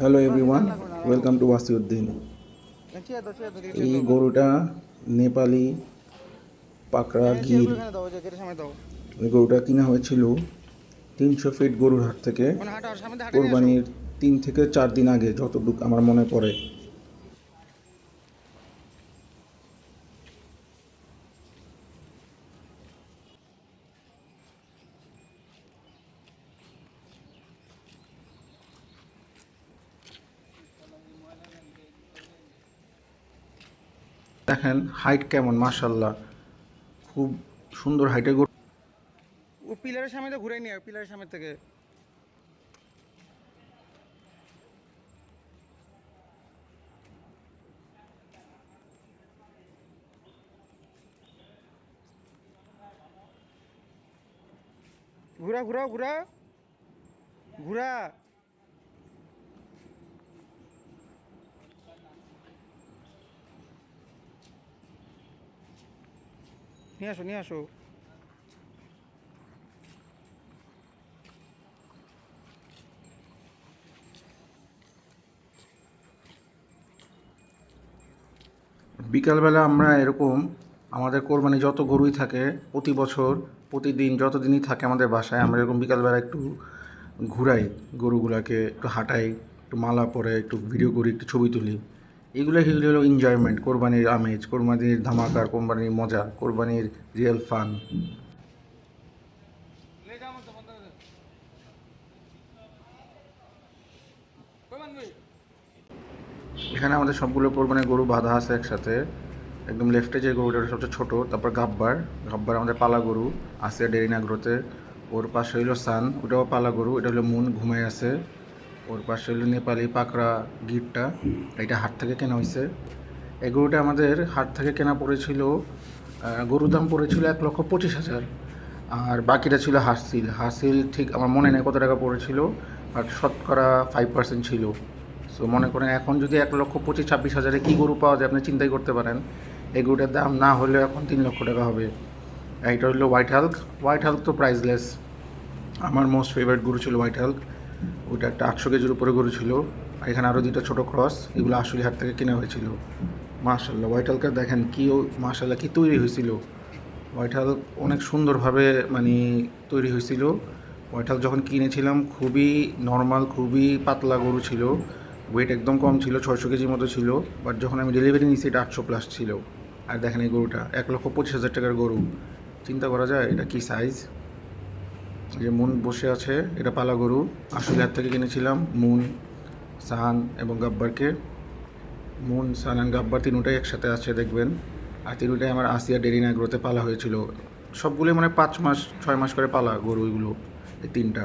Hello everyone welcome to Wasiuddin এই গরুটা নেপালি পাকড়া গির। গরুটা কিনা হয়েছিল তিনশো ফিট গরুর হাট থেকে। কোরবানির তিন থেকে চার দিন আগে যতটুকু আমার মনে পড়ে। দেখেন হাইট কেমন মাশাল্লাহ খুব সুন্দর হাইটে গরু। ও পিলারের সামনে তো ঘুরে নিয়ে পিলারের সামনে থেকে। ঘুরা ঘুরা ঘুরা। ঘুরা। নিয়ে আসো নিয়ে আসো। বিকালবেলা আমরা এরকম আমাদের কোরবানি যত গরুই থাকে প্রতি বছর, প্রতিদিন যত দিনই থাকে আমাদের বাসায়, আমরা এরকম বিকালবেলা একটু ঘুরাই গরুগুলাকে, একটু হাঁটাই, একটু মালা পরে, একটু ভিডিও করি, একটু ছবি তুলি। এগুলো হলো এনজয়মেন্ট কোরবানির আমেজ, কোরবানির ধামাকার কোরবানির মজা, কোরবানির রিয়েল ফান এখানে আমাদের সবগুলো কোরবানির গরু বাঁধা আছে একসাথে। একদম লেফটে যে গরুটা সবচেয়ে ছোট, তারপর গাব্বার। গাব্বার আমাদের পালা গরু, আছে ডেরিনাগ্রোতে ওর পাশে হইল সান ওটাও পালা গরু, এটা হলো মুন ঘুমাই আছে। ওর পাশে হলো নেপালি পাকড়া গিটটা এটা হাট থেকে কেনা হয়েছে এই গরুটা আমাদের হাট থেকে কেনা পড়েছিল গরুর দাম পড়েছিল এক লক্ষ পঁচিশ হাজার। আর বাকিটা ছিল হাসিল হাসিল ঠিক আমার মনে নেই কত টাকা পড়েছিল, বাট শতকরা ফাইভ পার্সেন্ট ছিল। সো মনে করেন এখন যদি এক লক্ষ পঁচিশ, ছাব্বিশ হাজারে কী গরু পাওয়া যায়, আপনি চিন্তাই করতে পারেন। এই গরুটার দাম না হলেও এখন তিন লক্ষ টাকা হবে। এইটা হলো হোয়াইট হাল্ক হোয়াইট হাল্ক তো প্রাইসলেস আমার মোস্ট ফেভারিট গরু ছিল হোয়াইট হাল্ক ওইটা একটা আটশো কেজির উপরে গরু ছিল। এখানে আরও দুটো ছোটো ক্রস, এগুলো আসলে হাট থেকে কেনা হয়েছিল। মার্শাল্লাহ হোয়াইট হাল্কের দেখেন কী মার্শাল্লাহ কী তৈরি হয়েছিল। হোয়াইট হাল্ক অনেক সুন্দরভাবে মানে তৈরি হয়েছিল। হোয়াইট হাল্ক যখন কিনেছিলাম, খুবই নর্মাল খুবই পাতলা গরু ছিল। ওয়েট একদম কম ছিল, ছয়শো কেজির মতো ছিল। বাট যখন আমি ডেলিভারি নিয়েছি এটা আটশো প্লাস ছিল। আর দেখেন এই গরুটা, এক লক্ষ পঁচিশ হাজার টাকার গরু। চিন্তা করা যায়, এটা কি সাইজ যে মুন বসে আছে, এটা পালা গরু। হাত থেকে কিনেছিলাম মুন, সাহান এবং গাব্বারকে। মুন অ্যান্ড গাব্বার তিনটাই একসাথে আছে, দেখবেন। আর তিনটাই আমার আসিয়া ডেরি নাগ্রোতে পালা হয়েছিল। সবগুলোই মানে পাঁচ মাস, ছয় মাস করে পালা গরু ওইগুলো এই তিনটা।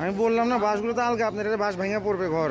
আমি বললাম না বাসগুলো তো আলগা আপনার বাস ভেঙে পড়বে ঘর।